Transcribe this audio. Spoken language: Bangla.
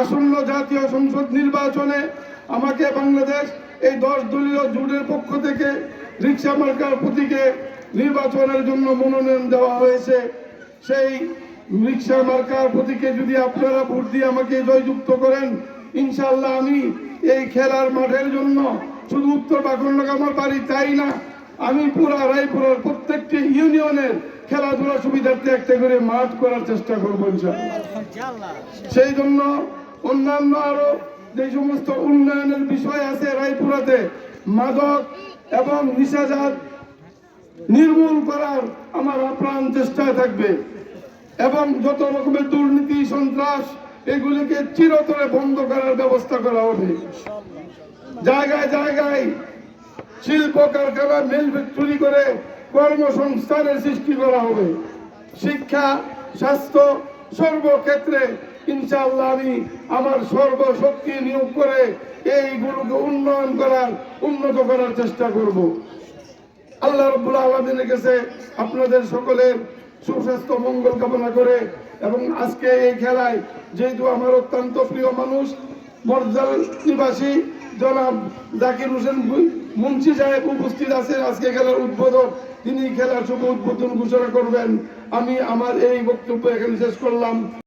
আসন্ন জাতীয় সংসদ নির্বাচনে আমাকে বাংলাদেশ এই দশ দলীয় জোটের পক্ষ থেকে রিক্সা মার্কার প্রতীকে নির্বাচনের জন্য মনোনয়ন দেওয়া হয়েছে। সেই রিক্সা মার্কার প্রতীকে যদি আপনারা ভোট দিয়ে আমাকে জয়যুক্ত করেন ইনশাল্লাহ আমি এই খেলার মাঠের জন্য শুধু উত্তর বাকন্ডক আমার বাড়ি তাই না, আমি পুরা রায়পুরের প্রত্যেকটি ইউনিয়নের খেলাধুলা সুবিধার্থে একটা করে মাঠ করার চেষ্টা করব সেই জন্য অন্যান্য আরও যে সমস্ত উন্নয়নের বিষয় আছে রায়পুরাতে, মাদক এবং নিশাজাত নির্মূল করার আমার আপ্রাণ চেষ্টায় থাকবে। এবং যত রকমের দুর্নীতি, সন্ত্রাস, এগুলিকে চিরতরে বন্ধ করার ব্যবস্থা করা হবে। জায়গায় জায়গায় শিল্প কারখানা, মিল ফ্যাক্টরি করে কর্মসংস্থানের সৃষ্টি করা হবে। শিক্ষা, স্বাস্থ্য সর্বক্ষেত্রে ইনশাআল্লাহ আমি আমার সর্বশক্তি নিয়োগ করে এইগুলোকে উন্নয়ন করার, উন্নত করার চেষ্টা করব। আল্লাহ রব্বুল আলমিনের কাছে আপনাদের সকলের সুস্বাস্থ্য মঙ্গল কামনা করে এবং আজকে এই খেলায় যেহেতু আমার অত্যন্ত প্রিয় মানুষ মর্যাল নিবাসী জনাব জাকির হোসেন মুন্সি সাহেব উপস্থিত আছেন। আজকে খেলার উদ্বোধক তিনি খেলার সময় উদ্বোধন ঘোষণা করবেন। আমি আমার এই বক্তব্য এখানে শেষ করলাম।